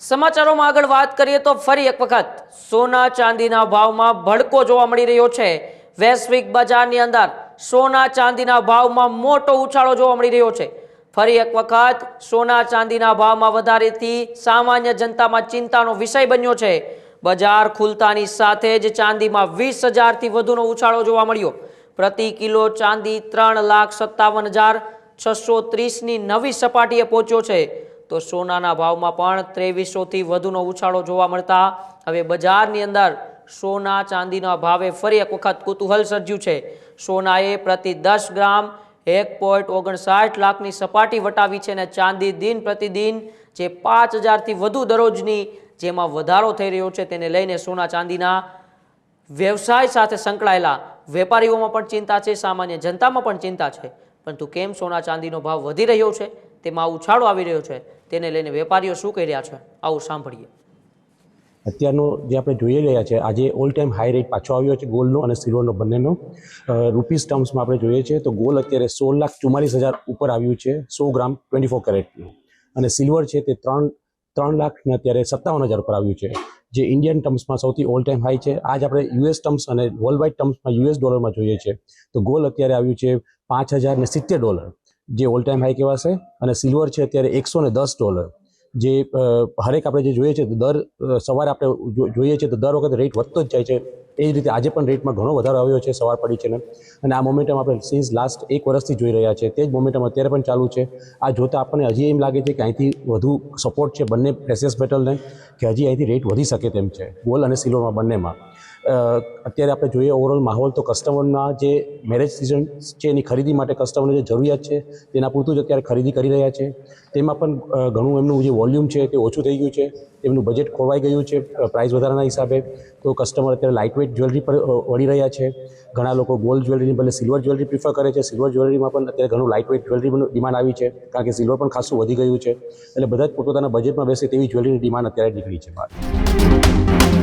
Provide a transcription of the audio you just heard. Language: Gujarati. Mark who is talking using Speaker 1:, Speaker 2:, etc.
Speaker 1: સમાચારોમાં આગળ વાત કરીએ તો ફરી એક વખત સોના ચાંદીના ભાવમાં ભડકો જોવા મળી રહ્યો છે. વૈશ્વિક બજારની અંદર સોના ચાંદીના ભાવમાં મોટો ઉછાળો જોવા મળી રહ્યો છે. ફરી એક વખત સોના ચાંદીના ભાવમાં વધારેથી સામાન્ય જનતામાં ચિંતાનો વિષય બન્યો છે. બજાર ખુલતાની સાથે જ ચાંદીમાં વીસ હજારથી વધુનો ઉછાળો જોવા મળ્યો. પ્રતિ કિલો ચાંદી ત્રણ લાખ સત્તાવન હજાર છસો ત્રીસની નવી સપાટીએ પહોંચ્યો છે. તો સોનાના ભાવમાં પણ ત્રેવીસોથી વધુનો ઉછાળો જોવા મળતા હવે બજારની અંદર સોના ચાંદીના ભાવે ફરી એક વખત કુતૂહલ સર્જ્યું છે. સોનાએ પ્રતિ દસ ગ્રામ એક પોઈન્ટ ઓગણસાઠ લાખની સપાટી વટાવી છે અને ચાંદી દિન પ્રતિદિન જે પાંચ હજારથી વધુ દરરોજની જેમાં વધારો થઈ રહ્યો છે તેને લઈને સોના ચાંદીના વ્યવસાય સાથે સંકળાયેલા વેપારીઓમાં પણ ચિંતા છે, સામાન્ય જનતામાં પણ ચિંતા છે. પરંતુ કેમ સોના ચાંદીનો ભાવ વધી રહ્યો છે? તેમાં ઉછાળો આવી રહ્યો છે. તેને લઈને વેપારીઓ શું કહી રહ્યા છે? આવું સાંભળીએ.
Speaker 2: અત્યારનો જે આપણે જોઈ રહ્યા છે, આજે ઓલ ટાઈમ હાઈ રેટ પાછો આવ્યો છે ગોલ્ડનો અને સિલ્વરનો બંનેનો. રૂપીસ ટર્મ્સમાં આપણે જોઈએ છીએ તો ગોલ્ડ અત્યારે સોળ લાખ ચુમ્માલીસ હજાર ઉપર આવ્યું છે, સો ગ્રામ ટ્વેન્ટી ફોર કેરેટનું અને સિલ્વર છે તે ત્રણ ત્રણ લાખ ને અત્યારે સત્તાવન હજાર ઉપર આવ્યું છે. જે ઇન્ડિયન ટર્મ્સમાં સૌથી ઓલ ટાઈમ હાઈ છે, આજ આપણે યુએસ ટર્મ્સ અને વર્લ્ડ વાઇડ ટર્મ્સમાં યુએસ ડોલરમાં જોઈએ છે. તો ગોલ્ડ અત્યારે આવ્યું છે પાંચ હજાર ને સિત્તેર ડોલર જે ઓલ ટાઈમ હાઈ કહેવાશે અને સિલ્વર છે અત્યારે એકસો ને દસ ડોલર જે હરેક આપણે જે જોઈએ છે દર સવારે આપણે જોઈએ છીએ તો દર વખતે રેટ વધતો જ જાય છે. એ જ રીતે આજે પણ રેટમાં ઘણો વધારો આવ્યો છે સવાર પડી છે ને. અને આ મોમેન્ટમ આપણે સિન્સ લાસ્ટ એક વર્ષથી જોઈ રહ્યા છે. તે જ મોમેન્ટમ અત્યારે પણ ચાલુ છે. આ જોતાં આપણને હજી એમ લાગે છે કે અહીંથી વધુ સપોર્ટ છે બંને પ્રેસિયસ મેટલને કે હજી અહીંથી રેટ વધી શકે તેમ છે. ગોલ્ડ અને સિલ્વરમાં બંનેમાં. અત્યારે આપણે જોઈએ ઓવરઓલ માહોલ, તો કસ્ટમરના જે મેરેજ સિઝન છે, એની ખરીદી માટે કસ્ટમરને જે જરૂરિયાત છે, તેના પૂરતું જ અત્યારે ખરીદી કરી રહ્યા છે. તેમાં પણ ઘણું એમનું જે વોલ્યુમ છે, તે ઓછું થઈ ગયું છે. એમનું બજેટ ખોરવાઈ ગયું છે પ્રાઇસ વધારાના હિસાબે. તો કસ્ટમર અત્યારે લાઇટવેટ જ્વેલરી પર વળી રહ્યા છે. ઘણા લોકો ગોલ્ડ જ્વેલરીની બદલે સિલ્વર જ્વેલરી પ્રિફર કરે છે સિલ્વર જ્વેલરીમાં પણ અત્યારે ઘણું લાઇટવેટ જ્વેલરીનું ડિમાન્ડ આવી છે. કારણ કે સિલ્વર પણ ખાસું વધી ગયું છે. એટલે બધા જ પોતપોતાના બજેટમાં બેસે તેવી જ્વેલરીની ડિમાન્ડ અત્યારે નીકળી છે બહાર.